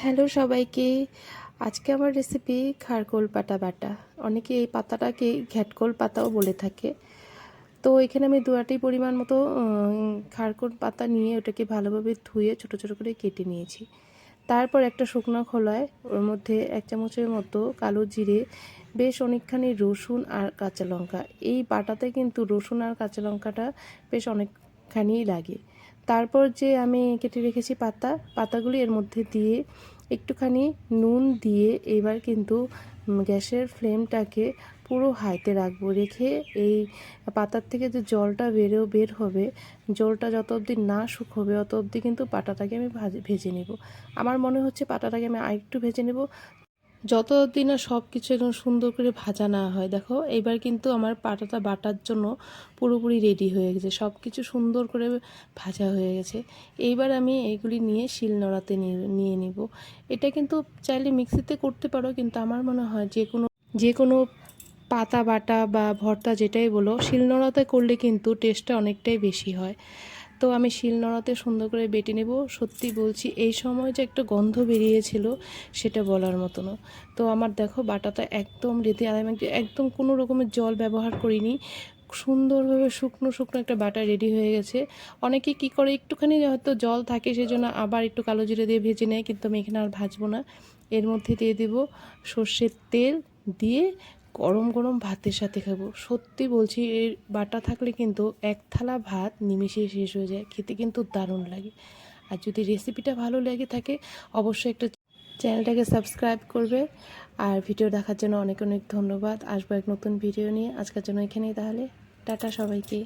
Hello সবাইকে। আজকে আমার রেসিপি খারকোল পাতা বাটা। অনেকে এই পাতাটাকে ঘ্যাটকোল পাতাও বলে থাকে। তো এখানে আমি দুয়াটি পরিমাণ মতো খারকোল পাতা নিয়ে ওটাকে ভালোভাবে ধুয়ে ছোট ছোট করে কেটে নিয়েছি। তারপর একটা শুকনো খোলায় ওর মধ্যে এক চামচের মতো কালো জিরে, বেশ অনেকখানি রসুন আর কাঁচা লঙ্কা। এই বাটাতে কিন্তু রসুন আর কাঁচা লঙ্কাটা বেশ অনেকখানি লাগে। তারপর যে আমি কেটে রেখেছি পাতা, পাতাগুলি এর মধ্যে দিয়ে একটুখানি নুন দিয়ে এবার কিন্তু গ্যাসের ফ্লেমটাকে পুরো হাইতে রাখব। রেখে এই পাতার থেকে যে জলটা বেরো, বের হবে, জলটা যত অবধি না শুকোবে, অত অবধি কিন্তু পাটাটাকে আমি ভাজ- ভেজে নেব। আমার মনে হচ্ছে পাটাটাকে আমি আরেকটু ভেজে নেব। যত অবধি না সব কিছু একদম সুন্দর করে ভাজা না হয়, দেখো, এবার কিন্তু আমার পাটাটা বাটার জন্য পুরোপুরি রেডি হয়ে গেছে সব কিছু সুন্দর করে ভাজা হয়ে গেছে। এইবার আমি এইগুলি নিয়ে শিল নোড়াতে নিয়ে নিব। এটা কিন্তু চাইলে মিক্সিতে করতে পারো, কিন্তু আমার মনে হয় যে কোনো যে কোনো পাতা বাটা বা ভর্তা যেটাই বলো শিলনোড়াতে করলে কিন্তু টেস্টটা অনেকটাই বেশি হয়। তো আমি শিলনোড়াতে সুন্দর করে বেটে নেব। সত্যি বলছি, এই সময় যে একটা গন্ধ বেরিয়েছিল সেটা বলার মতো না। তো আমার দেখো বাটাটা একদম রেতে, আর আমি একদম কোনো রকমের জল ব্যবহার করিনি। সুন্দরভাবে শুকনো শুকনো একটা বাটা রেডি হয়ে গেছে। অনেকে কি করে, একটুখানি হয়তো জল থাকে সেজন্য আবার একটু কালো জিরে দিয়ে ভেজে নেয়, কিন্তু আমি এখানে আর ভাজবো না। এর মধ্যে দিয়ে দেব সর্ষের তেল দিয়ে গরম গরম ভাতের সাথে খাব। সত্যি বলছি, এর বাটা থাকলে কিন্তু এক থালা ভাত নিমিশে শেষ হয়ে যায়। খেতে কিন্তু দারুণ লাগে। আর যদি রেসিপিটা ভালো লেগে থাকে, অবশ্যই একটা চ্যানেলটাকে সাবস্ক্রাইব করবে। আর ভিডিও দেখার জন্য অনেক অনেক ধন্যবাদ। আসব এক নতুন ভিডিও নিয়ে। আজকের জন্য এখানেই তাহলে। টাটা সবাইকে।